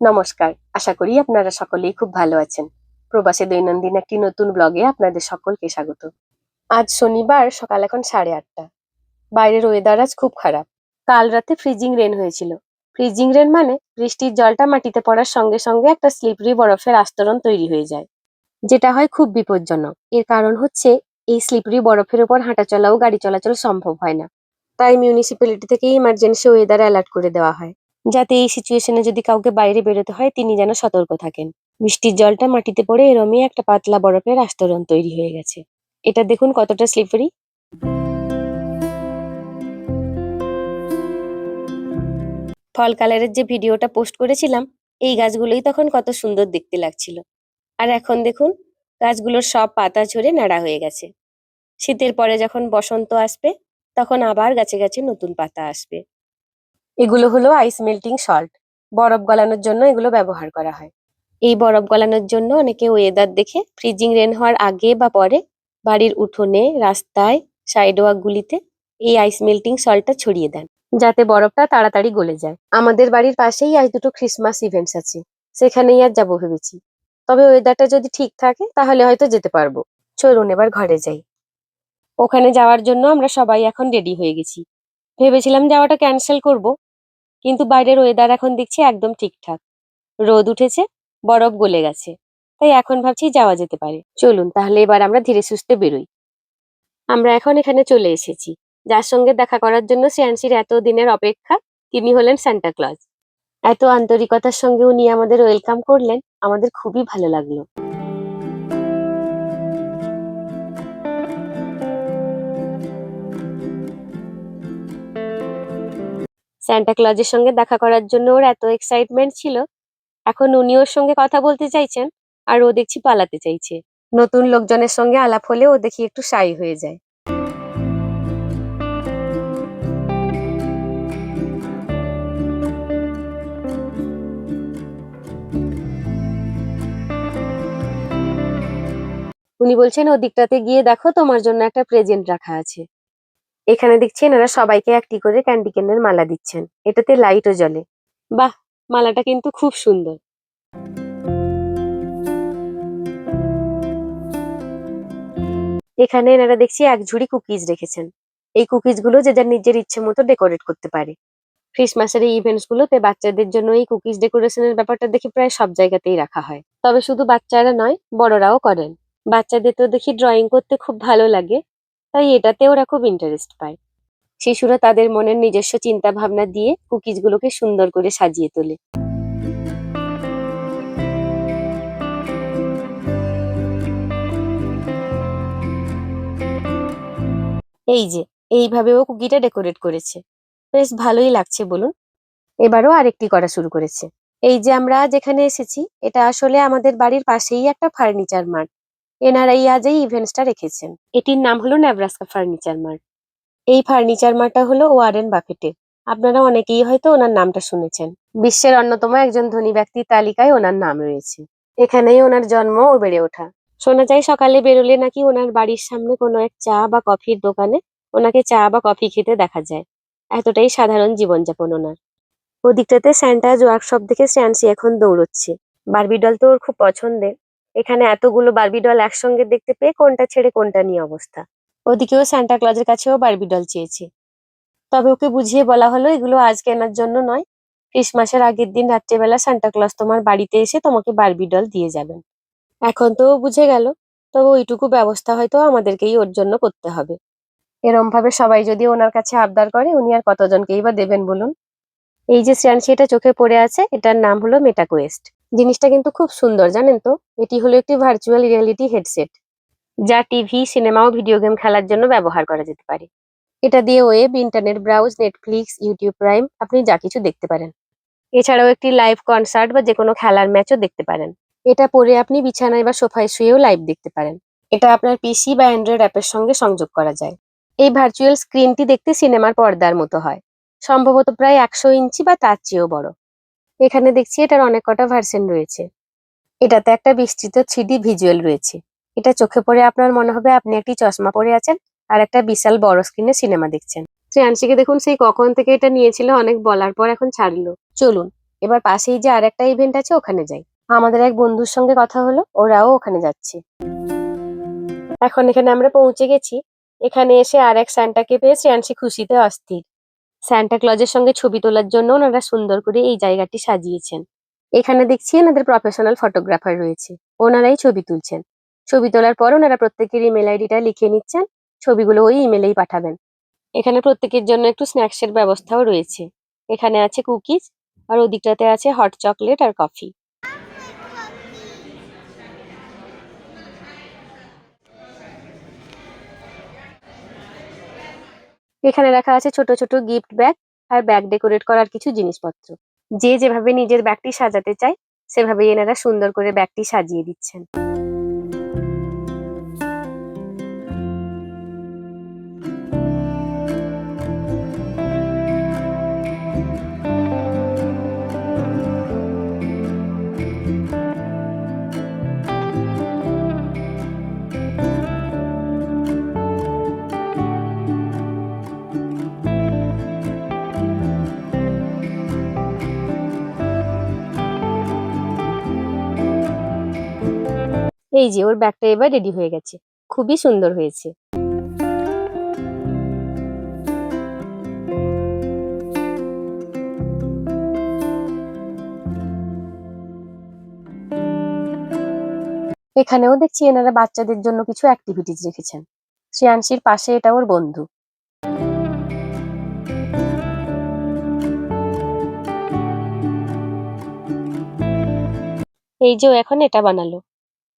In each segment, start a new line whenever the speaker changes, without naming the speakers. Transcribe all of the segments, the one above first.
নমস্কার, আশা করি আপনারা সকলেই খুব ভালো আছেন। প্রবাসে দৈনন্দিন একটি নতুন ব্লগে আপনাদের সকলকে স্বাগত। আজ শনিবার, সকাল এখন সাড়ে আটটা। বাইরের ওয়েদার আজ খুব খারাপ। কাল রাতে ফ্রিজিং রেন হয়েছিল। ফ্রিজিং রেন মানে বৃষ্টির জলটা মাটিতে পড়ার সঙ্গে সঙ্গে একটা স্লিপারি বরফের আস্তরণ তৈরি হয়ে যায়, যেটা হয় খুব বিপজ্জনক। এর কারণ হচ্ছে, এই স্লিপারি বরফের উপর হাঁটাচলা ও গাড়ি চলাচল সম্ভব হয় না। তাই মিউনিসিপ্যালিটি থেকে ইমার্জেন্সি ওয়েদার অ্যালার্ট করে দেওয়া হয়। যাতে এই সিচুয়েশনে যদি কাউকে বাইরে বেরোতে হয়, তিনি যেন সতর্ক থাকেন। বৃষ্টির জলটা মাটিতে পড়ে এরমই একটা পাতলা বরফের আস্তরণ তৈরি হয়ে গেছে। এটা দেখুন কতটা স্লিপারি ফল কালারের যে ভিডিওটা পোস্ট করেছিলাম, এই গাছগুলোই তখন কত সুন্দর দেখতে লাগছিল। আর এখন দেখুন, গাছগুলোর সব পাতা ঝরে নাড়া হয়ে গেছে। শীতের পরে যখন বসন্ত আসবে, তখন আবার গাছে গাছে নতুন পাতা আসবে। এগুলো হলো আইস মেল্টিং সল্ট বরফ গলানোর জন্য এগুলো ব্যবহার করা হয়। এই বরফ গলানোর জন্য অনেকে ওয়েদার দেখে ফ্রিজিং রেন হওয়ার আগে বা পরে বাড়ির উঠোনে, রাস্তায় সাইডওয়াকগুলিতে এই আইস মেল্টিং সল্টটা ছড়িয়ে দেন, যাতে বরফটা তাড়াতাড়ি গলে যায়। আমাদের বাড়ির পাশেই আজ দুটো ক্রিসমাস ইভেন্টস আছে, সেখানেই আর যাব ভেবেছি। তবে ওয়েদারটা যদি ঠিক থাকে, তাহলে হয়তো যেতে পারব। চলুন এবার ঘরে যাই। ওখানে যাওয়ার জন্য আমরা সবাই এখন রেডি হয়ে গেছি। ভেবেছিলাম যাওয়াটা ক্যান্সেল করব কিন্তু বাইরের ওয়েদার এখন দেখছি একদম ঠিকঠাক। রোদ উঠেছে, বরফ গলে গেছে, তাই এখন ভাবছি যাওয়া যেতে পারে। চলুন তাহলে এবার আমরা ধীরে সুস্থে বেরোই। আমরা এখন এখানে চলে এসেছি। যার সঙ্গে দেখা করার জন্য সিয়ান্সির এত দিনের অপেক্ষা, তিনি হলেন সান্টা ক্লজ এত আন্তরিকতার সঙ্গে উনি আমাদের ওয়েলকাম করলেন, আমাদের খুবই ভালো লাগল। ক্লজের সঙ্গে দেখা করার জন্য ওর এত এক্সাইটমেন্ট ছিল। এখন উনি ওর সঙ্গে কথা বলতে চাইছেন আর ও দেখছি পালাতে চাইছে। নতুন লোকজনের সঙ্গে আলাপ হলে ও দেখি একটু সাই হয়ে যায়। উনি বলছেন, ওদিকটাতে গিয়ে দেখো, তোমার জন্য একটা প্রেজেন্ট রাখা আছে। এখানে দেখছি এনারা সবাইকে একটি করে ক্যান্ডি কেনের মালা দিচ্ছেন। এটাতে লাইটও জ্বলে। বাহ, মালাটা কিন্তু খুব সুন্দর। এখানে এনারা দেখছি এক ঝুড়ি কুকিজ রেখেছেন। এই কুকিজগুলো যে যার নিজের ইচ্ছে মতো ডেকোরেট করতে পারে। ক্রিসমাসের এই ইভেন্টস গুলোতে বাচ্চাদের জন্য এই কুকিজ ডেকোরেশনের ব্যাপারটা দেখি প্রায় সব জায়গাতেই রাখা হয়। তবে শুধু বাচ্চারা নয়, বড়রাও করেন। বাচ্চাদের তো দেখি ড্রয়িং করতে খুব ভালো লাগে। তাই এটাতে ওরা খুব ইন্টারেস্ট পায়। শিশুরা তাদের মনের নিজস্ব চিন্তা ভাবনা দিয়ে কুকিজ গুলোকে সুন্দর করে সাজিয়ে তোলে। এই যে, এইভাবে ও কুকিটা ডেকোরেট করেছে। বেশ ভালোই লাগছে বলুন। এবারও আরেকটি করা শুরু করেছে। এই যে আমরা যেখানে এসেছি, এটা আসলে আমাদের বাড়ির পাশেই একটা ফার্নিচার মার্ট এনারাই আজ এই ইভেন্টসটা রেখেছেন। এটির নাম হলো নেব্রাস্কা ফার্নিচার মার্ট এই ফার্নিচার মার্টটা হলো ওয়ারেন বাফেটের আপনারা অনেকেই হয়তো ওনার নামটা শুনেছেন। বিশ্বের অন্যতম একজন ধনী ব্যক্তির তালিকায় ওনার নাম রয়েছে। এখানেই ওনার জন্ম ও বেড়ে ওঠা। শোনা যায় সকালে বেরোলে নাকি ওনার বাড়ির সামনে কোনো এক চা বা কফির দোকানে ওনাকে চা বা কফি খেতে দেখা যায়। এতটাই সাধারণ জীবনযাপন ওনার। ওদিকটাতে স্যান্টাজ ওয়ার্কশপ দেখে স্যান্সি এখন দৌড়চ্ছে। বারবি ডল তো ওর খুব পছন্দের। এখানে এতগুলো বার্বি ডল একসঙ্গে দেখতে পেয়ে কোনটা ছেড়ে কোনটা নিয়ে অবস্থা। ওদিকেও সান্টা ক্লজের কাছেও বার্বি ডল চেয়েছে। তবে ওকে বুঝিয়ে বলা হলো, এগুলো আজ কেনার জন্য নয়। ক্রিসমাসের আগের দিন রাত্রেবেলা সান্টা ক্লজ তোমার বাড়িতে এসে তোমাকে বার্বি ডল দিয়ে যাবেন। এখন তো বুঝে গেল, তবে ওইটুকু ব্যবস্থা হয়তো আমাদেরকেই ওর জন্য করতে হবে। এরম ভাবে সবাই যদি ওনার কাছে আবদার করে, উনি আর কতজনকেই বা দেবেন বলুন? এই যে শ্রেয়াংশী এটা চোখে পড়ে আছে, এটার নাম হলো মেটাকোয়েস্ট জিনিসটা কিন্তু খুব সুন্দর, জানেন তো? এটি হলো একটি ভার্চুয়াল রিয়েলিটি হেডসেট যা টিভি সিনেমা ও ভিডিও গেম খেলার জন্য ব্যবহার করা যেতে পারে। এটা দিয়ে web internet browse Netflix YouTube Prime আপনি যা কিছু দেখতে পারেন। এছাড়াও একটি লাইভ কনসার্ট বা যে কোনো খেলার ম্যাচও দেখতে পারেন। এটা পরে আপনি বিছানায় বা সোফায় শুয়েও লাইভ দেখতে পারেন। এটা আপনার পিসি বা অ্যান্ড্রয়েড অ্যাপের সঙ্গে সংযোগ করা যায়। এই ভার্চুয়াল স্ক্রিনটি দেখতে সিনেমার পর্দার মতো হয়। সম্ভবত প্রায় একশো ইঞ্চি বা তার চেয়েও বড়। এখানে দেখছি এটার অনেক কটা ভার্সন রয়েছে। এটাতে একটা বিস্তৃত থ্রিডি ভিজুয়াল রয়েছে। এটা চোখে পড়ে আপনার মনে হবে আপনি একটি চশমা পরে আছেন আর একটা বিশাল বড় স্ক্রিনে সিনেমা দেখছেন। শ্রেয়াংশীকে দেখুন, সেই কখন থেকে এটা নিয়েছিল, অনেক বলার পর এখন ছাড়লো। চলুন, এবার পাশেই যে আর একটা ইভেন্ট আছে, ওখানে যাই। আমাদের এক বন্ধুর সঙ্গে কথা হলো, ওরাও ওখানে যাচ্ছে। এখন এখানে আমরা পৌঁছে গেছি। এখানে এসে আর এক স্যান্টাকে পেয়ে শ্রেয়াংশী খুশিতে অস্থির। স্যান্টা ক্লজের সঙ্গে ছবি তোলার জন্য ওনারা সুন্দর করে এই জায়গাটি সাজিয়েছেন। এখানে দেখছি ওনাদের প্রফেশনাল ফটোগ্রাফার রয়েছে। ওনারাই ছবি তুলছেন। ছবি তোলার পর ওনারা প্রত্যেকের ইমেল আইডিটা লিখে নিচ্ছেন। ছবিগুলো ওই ইমেলেই পাঠাবেন। এখানে প্রত্যেকের জন্য একটু স্ন্যাক্সের ব্যবস্থাও রয়েছে। এখানে আছে কুকিজ আর ওদিকটাতে আছে হট চকলেট আর কফি এখানে রাখা আছে ছোট ছোট গিফট ব্যাগ আর ব্যাগ ডেকোরেট করার কিছু জিনিসপত্র। যে যেভাবে নিজের ব্যাগটি সাজাতে চায়, সেভাবেই এনারা সুন্দর করে ব্যাগটি সাজিয়ে দিচ্ছেন। এই যে, ওর ব্যাগটা এবার রেডি হয়ে গেছে। খুবই সুন্দর হয়েছে। এখানেও দেখছি এনারা বাচ্চাদের জন্য কিছু অ্যাক্টিভিটিস রেখেছেন। শ্রেয়াংশীর পাশে এটা ওর বন্ধু। এই যে এখন এটা বানালো।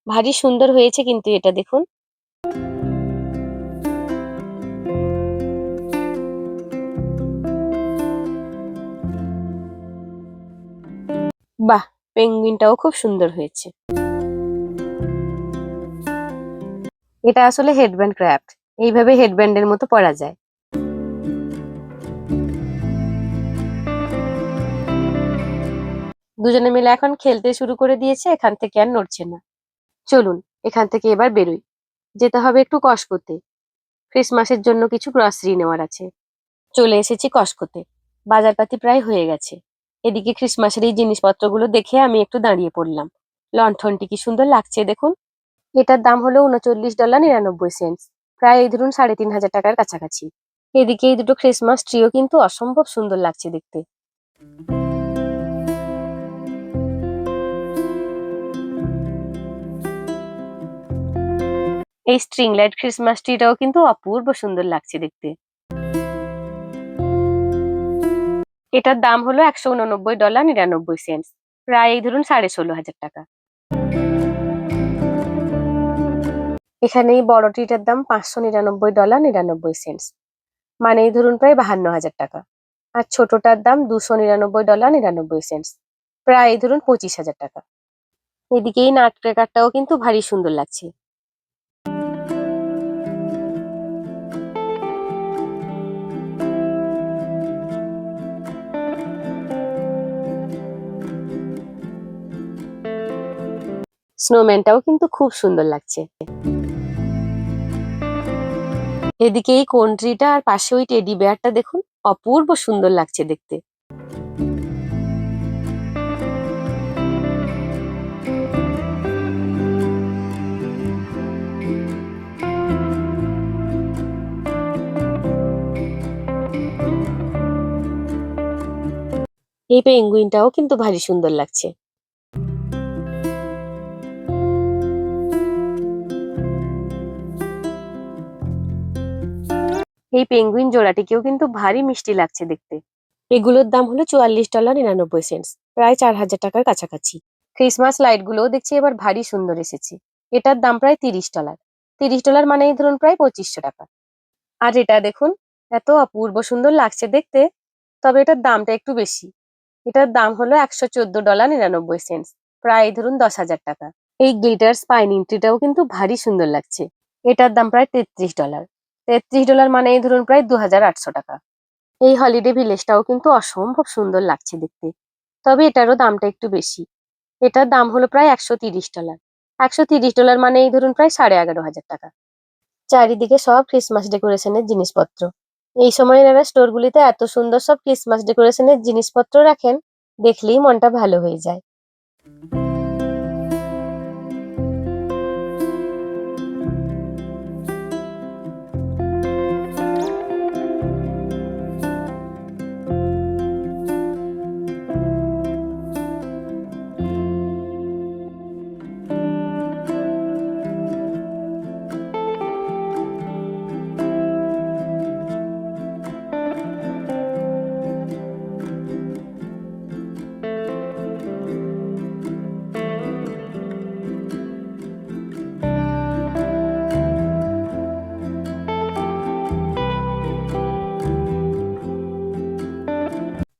ভারী সুন্দর হয়েছে কিন্তু এটা দেখুন। বাহ! পেঙ্গুইনটাও খুব সুন্দর হয়েছে। এটা আসলে হেডব্যান্ড ক্রাফট এইভাবে হেডব্যান্ডের মতো পরা যায়। দুজনে মিলে এখন খেলতে শুরু করে দিয়েছে, এখান থেকে আর নড়ছে না। চলুন, এখান থেকে এবার বেরোই। যেতে হবে একটু কস্কোতে। ক্রিসমাসের জন্য কিছু গ্রসারি নেওয়ার আছে। চলে এসেছি কস্কোতে। বাজারপাতি প্রায় হয়ে গেছে। এদিকে ক্রিসমাসের এই জিনিসপত্রগুলো দেখে আমি একটু দাঁড়িয়ে পড়লাম। লণ্ঠনটি কি সুন্দর লাগছে দেখুন। এটার দাম হলো উনচল্লিশ ডলার নিরানব্বই সেন্টস। প্রায় এই ধরুন সাড়ে তিন হাজার টাকার কাছাকাছি। এদিকে এই দুটো ক্রিসমাস ট্রিও কিন্তু অসম্ভব সুন্দর লাগছে দেখতে। এই স্ট্রিং লাইট ক্রিসমাস ট্রিটাও কিন্তু অপূর্ব সুন্দর লাগছে দেখতে। এটার দাম হলো একশো উননব্বই ডলার নিরানব্বই সেন্টস প্রায় এই ধরুন সাড়ে ষোলো হাজার টাকা। এখানে এই বড় ট্রিটার দাম পাঁচশো নিরানব্বই ডলার নিরানব্বই সেন্টস মানে এই ধরুন প্রায় বাহান্ন হাজার টাকা। আর ছোটটার দাম দুশো নিরানব্বই ডলার নিরানব্বই সেন্টস প্রায় এই ধরুন পঁচিশ হাজার টাকা। এদিকে এই নাট ক্রেকারটাও কিন্তু ভারী সুন্দর লাগছে। স্নোম্যানটাও কিন্তু খুব সুন্দর লাগছে। এদিকে এই কোন ট্রিটা আর পাশে ওই টেডি বেয়ারটা দেখুন, অপূর্ব সুন্দর লাগছে দেখতে। এই পেঙ্গুইনটাও কিন্তু ভারী সুন্দর লাগছে। এই পেঙ্গুইন জোড়াটিকেও কিন্তু ভারী মিষ্টি লাগছে দেখতে। এগুলোর দাম হলো চুয়াল্লিশ ডলার নিরানব্বই সেন্টস প্রায় চার হাজার টাকার কাছাকাছি। ক্রিসমাস লাইট গুলোও দেখছি এবার ভারী সুন্দর এসেছে। এটার দাম প্রায় তিরিশ ডলার। তিরিশ ডলার মানেই ধরুন প্রায় পঁচিশশো টাকা। আর এটা দেখুন, এত অপূর্ব সুন্দর লাগছে দেখতে, তবে এটার দামটা একটু বেশি। এটার দাম হলো একশো চোদ্দ ডলার নিরানব্বই সেন্টস প্রায় ধরুন দশ হাজার টাকা। এই গ্লিটার স্পাইনিং ট্রিটাও কিন্তু ভারী সুন্দর লাগছে। এটার দাম প্রায় তেত্রিশ ডলার। তেত্রিশ ডলার মানে এই ধরুন প্রায় দু টাকা। এই হলিডে ভিলেজটাও কিন্তু অসম্ভব সুন্দর লাগছে দেখতে। তবে এটারও দামটা একটু বেশি। এটার দাম হলো প্রায় একশো তিরিশ ডলার। একশো তিরিশ ডলার মানে এই ধরুন প্রায় সাড়ে এগারো হাজার টাকা। চারিদিকে সব ক্রিসমাস ডেকোরেশনের জিনিসপত্র। এই সময় এনারা স্টোরগুলিতে এত সুন্দর সব ক্রিসমাস ডেকোরেশনের জিনিসপত্র রাখেন, দেখলেই মনটা ভালো হয়ে যায়।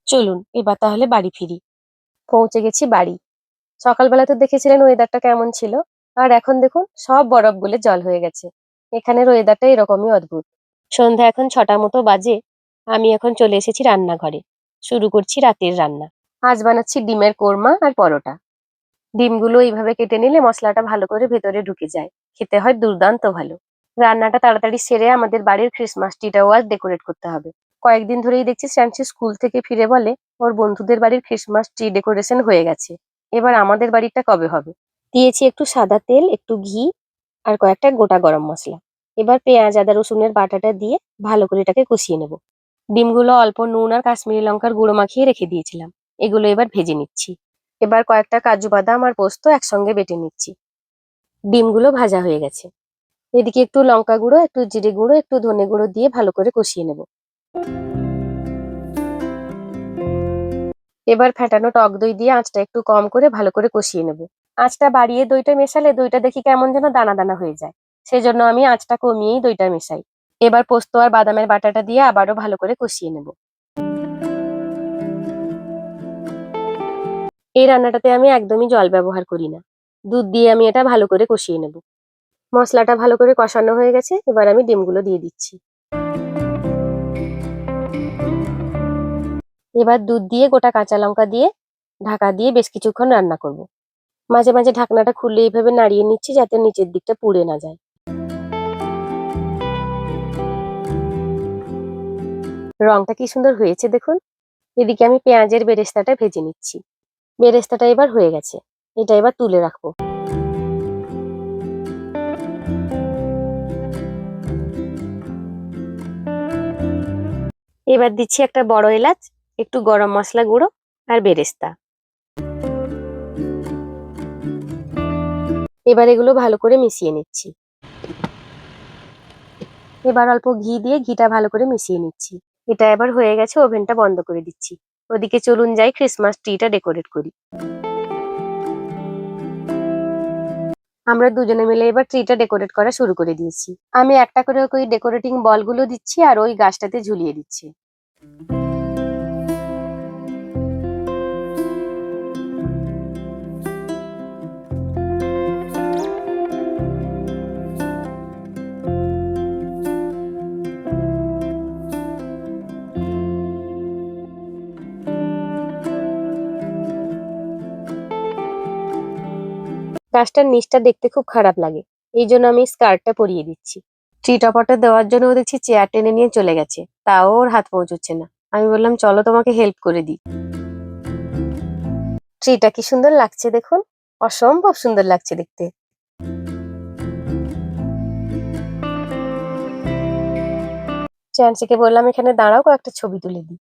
চলুন, এবার তাহলে বাড়ি ফিরি। পৌঁছে গেছি বাড়ি। সকালবেলা তো দেখেছিলেন ওয়েদারটা কেমন ছিল। আর এখন দেখুন, সব বরফ গুলে জল হয়ে গেছে। এখানের ওয়েদারটা এরকমই অদ্ভুত। সন্ধ্যা এখন ছটা মতো বাজে। আমি এখন চলে এসেছি রান্নাঘরে। শুরু করছি রাতের রান্না। আজ বানাচ্ছি ডিমের কোরমা আর পরোটা। ডিমগুলো এইভাবে কেটে নিলে মশলাটা ভালো করে ভেতরে ঢুকে যায়। খেতে হয় দুর্দান্ত ভালো। রান্নাটা তাড়াতাড়ি সেরে আমাদের বাড়ির ক্রিসমাস ট্রিটাও আজ ডেকোরেট করতে হবে। কয়েকদিন ধরেই দেখছি শ্যামসি স্কুল থেকে ফিরে বলে ওর বন্ধুদের বাড়ির ক্রিসমাস ট্রি ডেকোরেশন হয়ে গেছে। এবার আমাদের বাড়িটা কবে হবে? দিয়েছি একটু সাদা তেল, একটু ঘি আর কয়েকটা গোটা গরম মশলা। এবার পেঁয়াজ, আদা, রসুনের বাটাটা দিয়ে ভালো করে এটাকে কষিয়ে নেব। ডিমগুলো অল্প নুন আর কাশ্মীরি লঙ্কার গুঁড়ো মাখিয়ে রেখে দিয়েছিলাম। এগুলো এবার ভেজে নিচ্ছি। এবার কয়েকটা কাজু বাদাম আর পোস্ত একসঙ্গে বেটে নিচ্ছি। ডিমগুলো ভাজা হয়ে গেছে। এদিকে একটু লঙ্কা গুঁড়ো, একটু জিরে গুঁড়ো, একটু ধনে গুঁড়ো দিয়ে ভালো করে কষিয়ে নেব। এবার ফেটানো টক দই দিয়ে আঁচটা একটু কম করে ভালো করে কষিয়ে নেব। আঁচটা বাড়িয়ে দইটা মেশালে দইটা দেখি কেমন যেন দানা দানা হয়ে যায়। সেজন্য আমি আঁচটা কমিয়েই দইটা মেশাই। এবার পোস্ত আর বাদামের বাটাটা দিয়ে আবারও ভালো করে কষিয়ে নেব। এই রান্নাটাতে আমি একদমই জল ব্যবহার করি না। দুধ দিয়ে আমি এটা ভালো করে কষিয়ে নেব। মশলাটা ভালো করে কষানো হয়ে গেছে, এবার আমি ডিমগুলো দিয়ে দিচ্ছি। এবার দুধ দিয়ে গোটা কাঁচা লঙ্কা দিয়ে ঢাকা দিয়ে বেশ কিছুক্ষণ রান্না করব। মাঝে মাঝে ঢাকনাটা খুলে এইভাবে নাড়িয়ে নিচ্ছি যাতে নিচের দিকটা পুড়ে না যায়। রংটা কি সুন্দর হয়েছে দেখুন। এদিকে আমি পেঁয়াজের বেরেস্তাটা ভেজে নিচ্ছি। বেরেস্তাটা এবার হয়ে গেছে। এটা এবার তুলে রাখব। এবার দিচ্ছি একটা বড় এলাচ। একটু গরম মশলা গুঁড়ো আর বেরেস্তা। এবার এগুলো ভালো করে মিশিয়ে নিচ্ছি। এবার অল্প ঘি দিয়ে ঘিটা ভালো করে মিশিয়ে নিচ্ছি। এটা এবার হয়ে গেছে, ওভেনটা বন্ধ করে দিচ্ছি। ওদিকে চলুন যাই ক্রিসমাস ট্রিটা ডেকোরেট করি। আমরা দুজনে মিলে এবার ট্রিটা ডেকোরেট করা শুরু করে দিয়েছি। আমি একটা করে ওই ডেকোরেটিং বলগুলো দিচ্ছি আর ওই গাছটাতে ঝুলিয়ে দিচ্ছি। গাছটার নিচটা দেখতে খুব খারাপ লাগে। এই জন্য আমি স্কার্টটা পরিয়ে দিচ্ছি। ট্রি টপারটা দেওয়ার জন্য ও দেখছি চেয়ার টেনে নিয়ে চলে গেছে। তাও ওর হাত পৌঁছচ্ছে না। আমি বললাম, চলো তোমাকে হেল্প করে দিই। ট্রিটা কি সুন্দর লাগছে দেখুন। অসম্ভব সুন্দর লাগছে দেখতে। চ্যান্সিকে বললাম, এখানে দাঁড়াও, কয়েকটা ছবি তুলে দিই।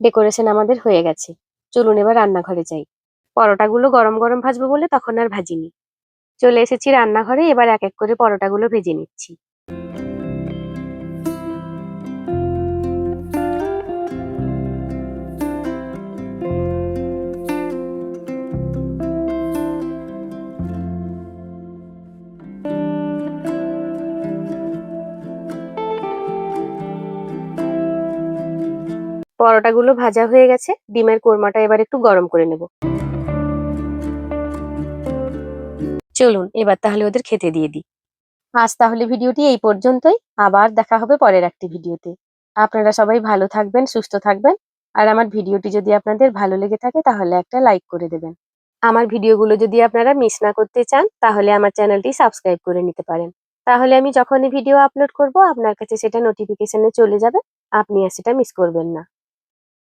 ডেকোরেশন আমাদের হয়ে গেছে। চলুন এবার রান্নাঘরে যাই। পরোটাগুলো গরম গরম ভাজবো বলে তখন আর ভাজিনি। চলে এসেছি রান্নাঘরে, এবার এক এক করে পরোটাগুলো ভেজে নিচ্ছি। পরোটাগুলো ভাজা হয়ে গেছে, ডিমের কোরমাটা এবার একটু গরম করে নেব। চলুন, এবার তাহলে ওদের খেতে দিয়ে দিই। আজ তাহলে ভিডিওটি এই পর্যন্তই, আবার দেখা হবে পরের একটি ভিডিওতে। আপনারা সবাই ভালো থাকবেন, সুস্থ থাকবেন, আর আমার ভিডিওটি যদি আপনাদের ভালো লেগে থাকে তাহলে একটা লাইক করে দেবেন। আমার ভিডিওগুলো যদি আপনারা মিস না করতে চান, তাহলে আমার চ্যানেলটি সাবস্ক্রাইব করে নিতে পারেন। তাহলে আমি যখনই ভিডিও আপলোড করব, আপনার কাছে সেটা নোটিফিকেশনে চলে যাবে, আপনি আর সেটা মিস করবেন না।